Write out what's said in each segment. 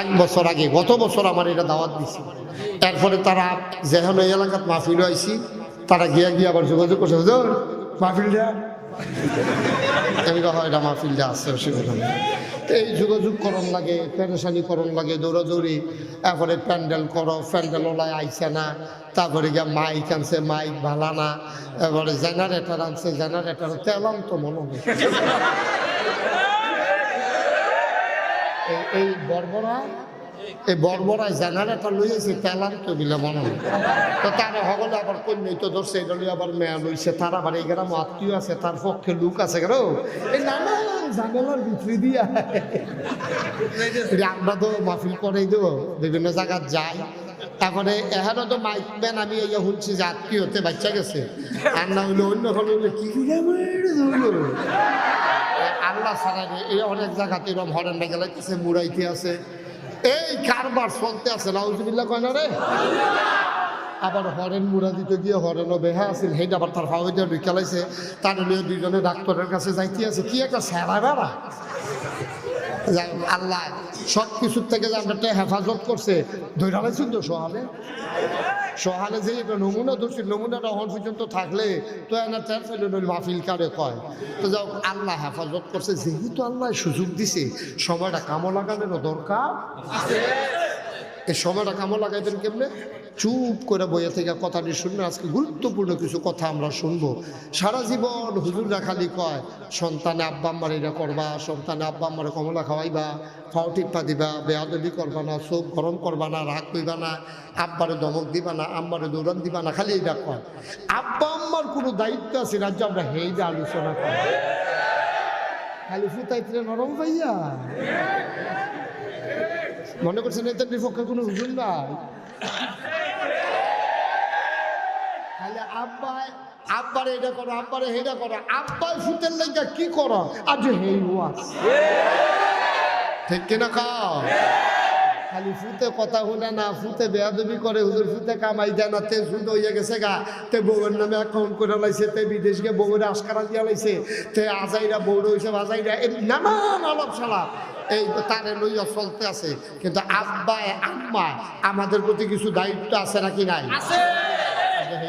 এক বছর আগে, গত বছর আমার এটা দাওয়াত দিছি। এরপরে তারা যেহেন এই এলাকাত মাহফিল আইছি, তারা গিয়া গিয়ে আবার যোগাযোগ করছে, হুজুর, মাহফিলটা? আমি কহ এটা মাহফিলটা আছে, অসুবিধা এই যোগাযোগ করণ লাগে পেরেশানি লাগে, দৌড়াদৌড়ি, এরপরে প্যান্ডেল করো, প্যান্ডেল ওলায় আইসে না, তারপরে গিয়া মাইক আনছে, মাইক ভালা না এবারে জেনারেটার আনছে, জেনারেটার তেলাম তো মনে হয়। এই- বর্বরা, এই বর্বরায় জেনারেটর লইয়েছে তেলার তো বিলে মনে হয় তো তারা হগলে আবার কন্যাই তো ধরছে এটা লই আবার মেয়া লইছে তার আবার এই গ্রাম আত্মীয় আছে তার পক্ষে লোক আছে কেন এই নানান ঝামেলার ভিতরে দিয়া। আমরা তো মাহফিল করেই বিভিন্ন জায়গায় যাই। তারপরে এখানে তো মাইক ম্যান আমি এই শুনছি যে আত্মীয় হতে বাচ্চা গেছে। আর না হইলে অন্য হলে কি আল্লাহ ছাড়া। এই অনেক জায়গাতে এরকম হরেন মেঘে লাগতেছে মুড়াইতে আছে। এই কারবার চলতে আছে, নাউজুবিল্লাহ কয় না রে? আবার হরেন মুড়া দিতে গিয়ে হরেনও বেহা আছিল। সেইটা আবার তার ফাউদিয়া ঢুকালাইছে তার নিয়ে দুইজনে ডাক্তারের কাছে যাইতে আছে। কি একটা সেরা বেড়া? আল্লাহ সব কিছুর থেকে যে আমরা হেফাজত করছে ধৈর্য তো সোহালে যে একটা নমুনা ধরছি, নমুনাটা হন পর্যন্ত থাকলে তো এনা তের ফেলে মাহফিল কারে কয়? তো যাও আল্লাহ হেফাজত করছে, যেহেতু আল্লাহ সুযোগ দিছে, সময়টা কামো লাগানোর দরকার এই সময়টা কামো লাগাইবেন কেমনে? চুপ করে বইয়ে থেকে কথাটি শুনবেন আজকে গুরুত্বপূর্ণ কিছু কথা আমরা শুনব। সারা জীবন হুজুররা খালি কয়, সন্তানে আব্বা আম্মার এটা করবা, সন্তানে আব্বা আম্মারে কমলা খাওয়াইবা, ফাও টিপ্পা দিবা, বেয়াদবি করবা না, চোখ গরম করবা না, রাগ কইবা না, আব্বারে দমক দিবা না, আম্মারে দৌড়ান দিবা না, খালি এটা কয়। আব্বা আম্মার কোনো দায়িত্ব আছে রাজ্য আমরা হেইটা আলোচনা করি? খালি ফুতাইতে নরম ভাইয়া মনে করছেন এদের বিপক্ষে কোনো হুজুর নাই? খালি আব্বাই, আব্বারে এটা করো, আব্বারে হেটা করো। আব্বাই ফুটের লেগা কি করো? আজ হেই ওয়াস ঠিক কিনা খাও খালি ফুতে কথা হলে না ফুতে বেয়াদবি করে, হুজুর ফুতে কামাই দেয় না, তে সুদ হইয়া গেছে গা। তে বউয়ের নামে অ্যাকাউন্ট করে লাইছে, তে বিদেশ গিয়ে বউয়ের আশকারা দিয়া লাইছে, তে আজাইরা বউর হইছে আজাইরা এই নানান আলাপ সালাপ। এই তারে লইয়া চলতে আছে। কিন্তু আব্বা আম্মা, আমাদের প্রতি কিছু দায়িত্ব আছে নাকি নাই? এই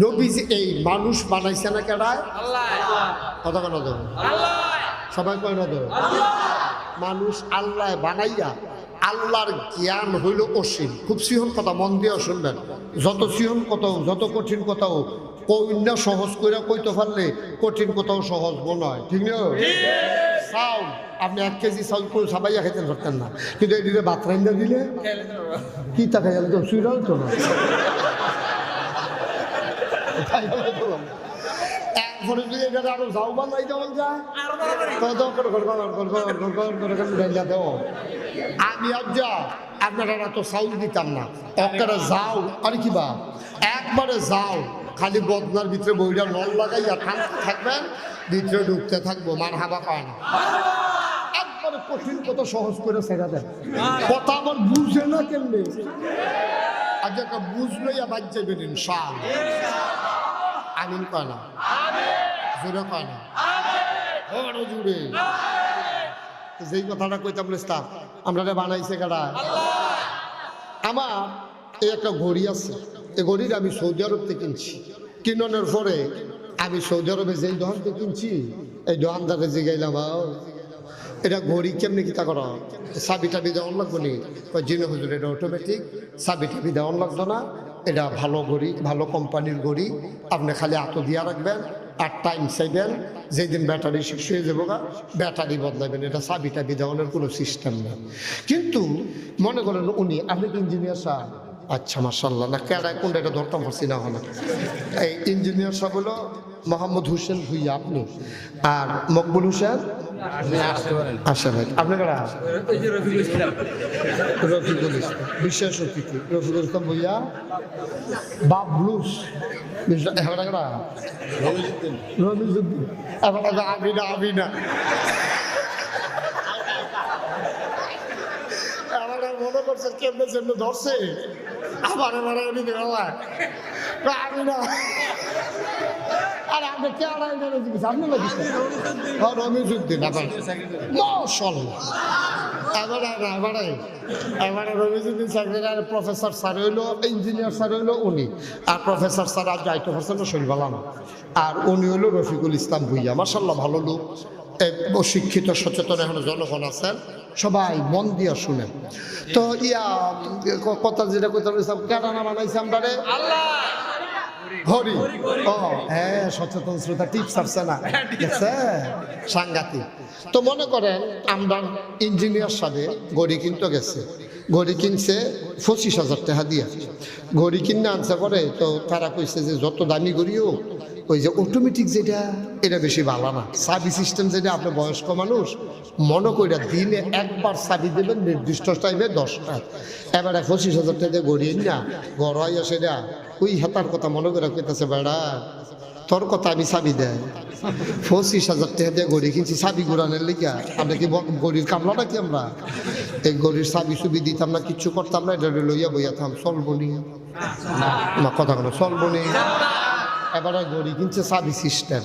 নবীজি এই মানুষ বানাইছে না কেডায় কথা কেন সবাই কয় না মানুষ আল্লাহ বানাইয়া আল্লাহর জ্ঞান হইল অসীম। খুব সিহন কথা মন দিয়ে শুনবেন। যত সিহন কথাও যত কঠিন কথাও কইন্য সহজ কইরা কইতে পারলে কঠিন কথাও সহজ নয় ঠিক না? চাউল আপনি এক কেজি চাউল করে সাবাইয়া খেতে পারতেন না। কিন্তু এই দিলে ভাত রাইন্দা দিলে? কি তা খাই তো সুইরাও তো না। একবারে যদি এটা আরও নাই যায় তত করে ডাইলা দেও আমি আপনারা দিতাম না একটা যাও আর কি বা একবারে যাও খালি বদনার ভিতরে বইটা নল লাগাইয়া ঠান্ডা থাকবেন ভিতরে ঢুকতে থাকব মার হাবা পায় না একবারে কঠিন কথা সহজ করে ছেড়ে দেন কথা আমার বুঝে না কেমনে আজ একটা বুঝলেই আবার যাবেন ইনশাল আমিন কয় না? জোরে কয় না? বড় জুড়ে যেই কথাটা কইতাম ইসলাম আমরা রে বানাইছে কারা আমার এই একটা ঘড়ি আছে। এই ঘড়িটা আমি সৌদি আরব থেকে কিনছি। কিননের পরে আমি সৌদি আরবে যেই দোকান থেকে কিনছি এই দোকানদারে যে গেলাম এটা ঘড়ি কেমনি কিতা করা চাবি টাবি দেওয়ান লাগবো নি? জিনো হুজুর, এটা অটোমেটিক চাবি টাবি দেওয়ান লাগতো না। এটা ভালো ঘড়ি, ভালো কোম্পানির ঘড়ি। আপনি খালি আতো দিয়া রাখবেন, আর টাইম চাইবেন। যেদিন ব্যাটারি শেষ হয়ে যাব গা ব্যাটারি বদলাবেন এটা চাবি টাবি দেওয়ানোর কোনো সিস্টেম না। কিন্তু মনে করেন উনি, আপনি কি ইঞ্জিনিয়ার সাহেব? আচ্ছা মার্শাল্লাহ না, কেডায় কোনটা এটা ধরতাম পারছি না হলো। এই ইঞ্জিনিয়ার সাহেব হলো মোহাম্মদ হোসেন ভুইয়া আপনি। আর মকবুল হোসেন আচ্ছা ভাই। আপনি কারা? রফিকুল ইসলাম। বিশেষ অতিথি। রফিকুল ইসলাম ভইয়া কারা রমিজুদ্দিন। এখন আবিনা আবিনা মনে করছে কেমনে কেমনে ধরছে। আমার আমি না। আর আপনি হ্যাঁ প্রফেসর স্যার ইঞ্জিনিয়ার স্যার উনি। আর স্যার আর উনি রফিকুল ইসলাম ভুইয়া। মাসাল্লাহ ভালো লোক। শিক্ষিত, সচেতন এখন জনগণ আছেন সবাই মন দিয়ে শুনেন। তো ইয়া কথা যেটা কথা কেন আমরা রে হরি। ও হ্যাঁ সচেতন শ্রোতা টিপস আসছে না? সাংঘাতিক। তো মনে করেন আমরা ইঞ্জিনিয়ার সাথে গড়ি কিন্তু গেছে। গড়ি কিনছে পঁচিশ হাজার টাকা দিয়ে। গড়ি কিনে আনছে করে তো তারা কইছে যে যত দামি গড়ি হোক, ওই যে অটোমেটিক যেটা, এটা বেশি ভালো না। সাবি সিস্টেম যেটা, আপনি বয়স্ক মানুষ, মনে কইরা দিনে একবার সাবি দেবেন, নির্দিষ্ট টাইমে দশটা এবারে পঁচিশ হাজার টাকা দিয়ে গড়ি না গড়াইয়া সেটা, ওই হেতার কথা মনে করে কইতাছে, বেড়া তোর কথা আমি চাবি দেয় পঁচিশ হাজার টাকা দিয়ে গড়ি কিনছি, চাবি ঘুরানের লিখা আমরা কি গড়ির কামলা নাকি আমরা? এই গড়ির চাবি চুবি দিতাম না, কিচ্ছু করতাম না, এটা লইয়া বইয়াতাম চলবো নি। না কথা কোনো চলবো নি। এবারে গড়ি কিনছে চাবি সিস্টেম।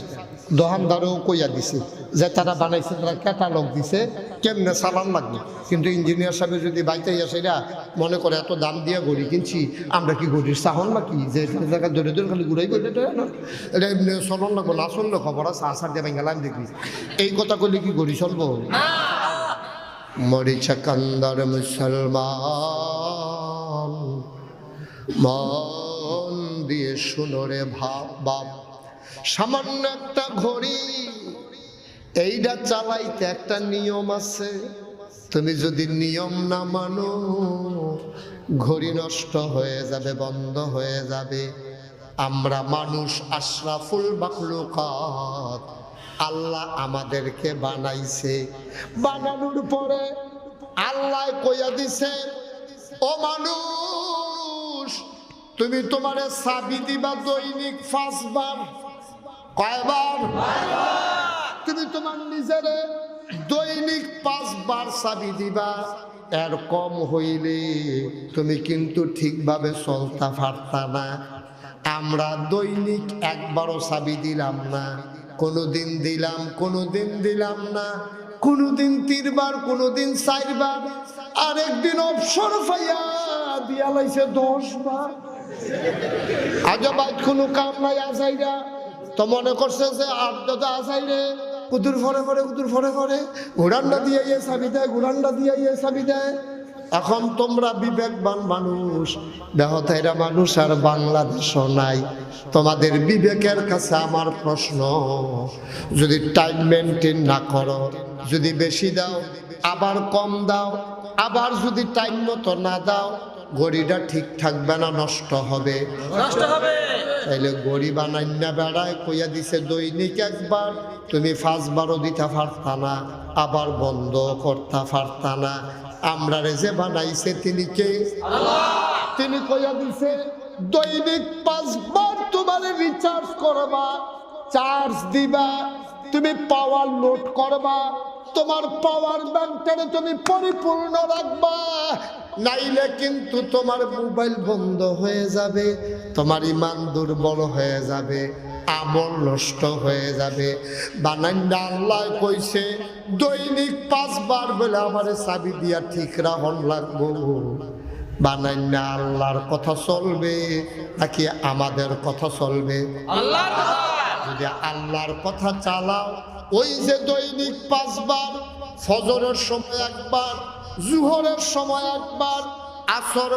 দোকানদারও কইয়া দিছে, যে তারা বানাইছে, তারা ক্যাটালগ দিছে, কেমনে চালান লাগবে? কিন্তু ইঞ্জিনিয়ার সাহেব যদি বাইতে না মনে করে, এত দাম দিয়ে গড়ি কিনছি, আমরা কি গড়ির চাহন না কি যে জায়গা ধরে ধরে খালি ঘুরাই করে এটা এমনি চলন লাগবো না চললে খবর আছে আসার দিয়ে গেলাম দেখবি। এই কথা করলে কি গড়ি চলবো? মরিচা কান্দার মুসলমান, মন দিয়ে শুনোরে ভাব বাপ। সামান্য একটা ঘড়ি। এইটা চালাইতে একটা নিয়ম আছে। তুমি যদি নিয়ম না মানো, ঘড়ি নষ্ট হয়ে যাবে, বন্ধ হয়ে যাবে। আমরা মানুষ আশরাফুল বাকলুকাত আল্লাহ আমাদেরকে বানাইছে। বানানোর পরে আল্লাহ কইয়া দিছে, ও মানুষ, তুমি তোমারে সাবি দিবা দৈনিক পাঁচবার। কয়বার? তুমি তোমার নিজেরে দৈনিক পাঁচবার চাবি দিবা। এর কম হইলে তুমি কিন্তু ঠিকভাবে চলতা পারতা না। আমরা দৈনিক একবারও চাবি দিলাম না। কোনোদিন দিলাম কোনোদিন দিলাম না। কোনোদিন তিনবার, কোনোদিন চারবার। আরেকদিন অবসর পাইয়া দিয়া লাইছে দশ বার আজ কোনো কাম নাই আসাইরা তো মনে করছে যে আড্ডা তো আসাইরে কুতুর ফরে ফরে কুতুর ফরে ফরে। ঘোড়ান্ডা দিয়ে ইয়ে চাবি দেয়, ঘোড়ান্ডা দিয়ে ইয়ে চাবি দেয়। এখন তোমরা বিবেকবান মানুষ দেহতাইরা মানুষ আর বাংলাদেশও নাই। তোমাদের বিবেকের কাছে আমার প্রশ্ন, যদি টাইম মেনটেন না করো, যদি বেশি দাও, আবার কম দাও, আবার যদি টাইম মতো না দাও ঘড়িটা ঠিক থাকবে না নষ্ট হবে। তাইলে গড়ি বানাইনা বেড়ায় কইয়া দিছে দৈনিক একবার তুমি পাঁচবারও দিতে পারতা না আবার বন্ধ করতে পারতা না। আমরা রে যে বানাইছে তিনি কে? তিনি কইয়া দিছে দৈনিক পাঁচবার তোমার রিচার্জ করবা চার্জ দিবা তুমি পাওয়ার লোড করবা তোমার পাওয়ার ব্যাংকটারে তুমি পরিপূর্ণ রাখবা। নাইলে কিন্তু তোমার মোবাইল বন্ধ হয়ে যাবে তোমার ইমান দুর্বল হয়ে যাবে আমল নষ্ট হয়ে যাবে। বানান্ডা আল্লাহ কইছে দৈনিক পাঁচবার বলে আমার চাবি দিয়া ঠিক রাখন লাগবো। বানান্না আল্লাহর কথা চলবে নাকি আমাদের কথা চলবে? যদি আল্লাহর কথা চালাও ওই যে দৈনিক পাঁচবার, ফজরের সময় একবার, জুহরের সময় একবার, আসর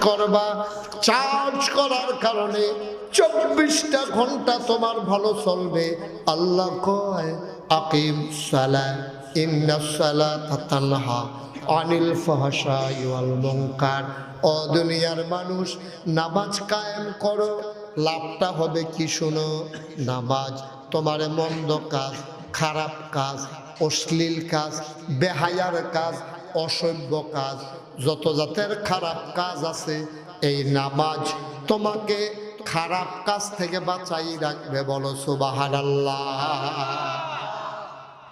করবা, চার্জ করার কারণে চব্বিশটা ঘণ্টা তোমার ভালো চলবে। আল্লাহ কয়, আকিম অনিল ও দুনিয়ার মানুষ, নামাজ কায়েম করো, লাভটা হবে কি শুনো? নামাজ তোমার মন্দ কাজ খারাপ কাজ অশ্লীল কাজ বেহায়ার কাজ অসভ্য কাজ যত জাতের খারাপ কাজ আছে এই নামাজ তোমাকে খারাপ কাজ থেকে বাঁচাই রাখবে বলো সুবাহান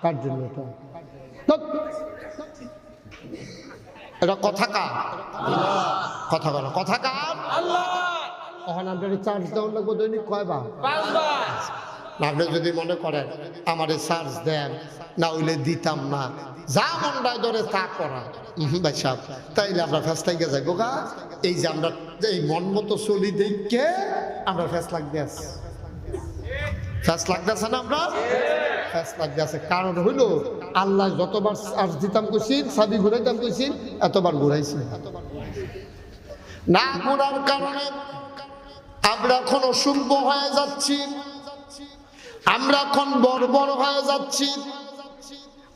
কার জন্য এটা? কথা কার? কথা বলো কথা কার? আল্লাহ তখন আপনার চার্জ দেওয়ার লাগবে দৈনিক কয়বার? পাঁচবার। না আপনি যদি মনে করেন আমার চার্জ দেন, না হইলে দিতাম না। যা মন্ডায় ধরে তা করা। ভাই তাইলে আমরা ফ্যাস লাগে যাই গা। এই যে আমরা এই মন মতো চলি দেখে আমরা ফ্যাস লাগতে আছি। ফ্যাস লাগতেছে না আমরা? ফ্যাস লাগতে আছে। কারণ হইল, আল্লাহ যতবার চার্জ দিতাম কইছি চাবি ঘুরাইতাম কইছি এতবার ঘুরাইছি না ঘোরার কারণে আমরা এখন অসভ্য হয়ে যাচ্ছি। আমরা এখন বর্বর হয়ে যাচ্ছি।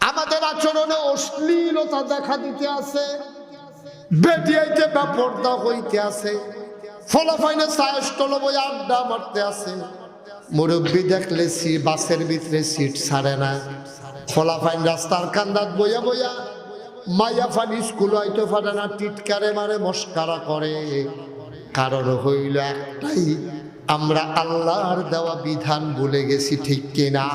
আমাদের আচরণে অশ্লীলতা দেখা দিতে আছে। বেটিয়াইতে ব্যাপরদা হইতে আছে। ফলাফাইনে সায়স্টল বই আড্ডা মারতে আছে। মুরব্বী দেখলে বাসের ভিতরে সিট ছাড়ে না। ফলাফাইন রাস্তার কান্দাত বইয়া বইয়া মাইয়া ফানি স্কুল হয়তো ফাটে না টিটকারে মারে মস্কারা করে। কারণ হইল একটাই আমরা আল্লাহর দেওয়া বিধান ভুলে গেছি ঠিক কিনা?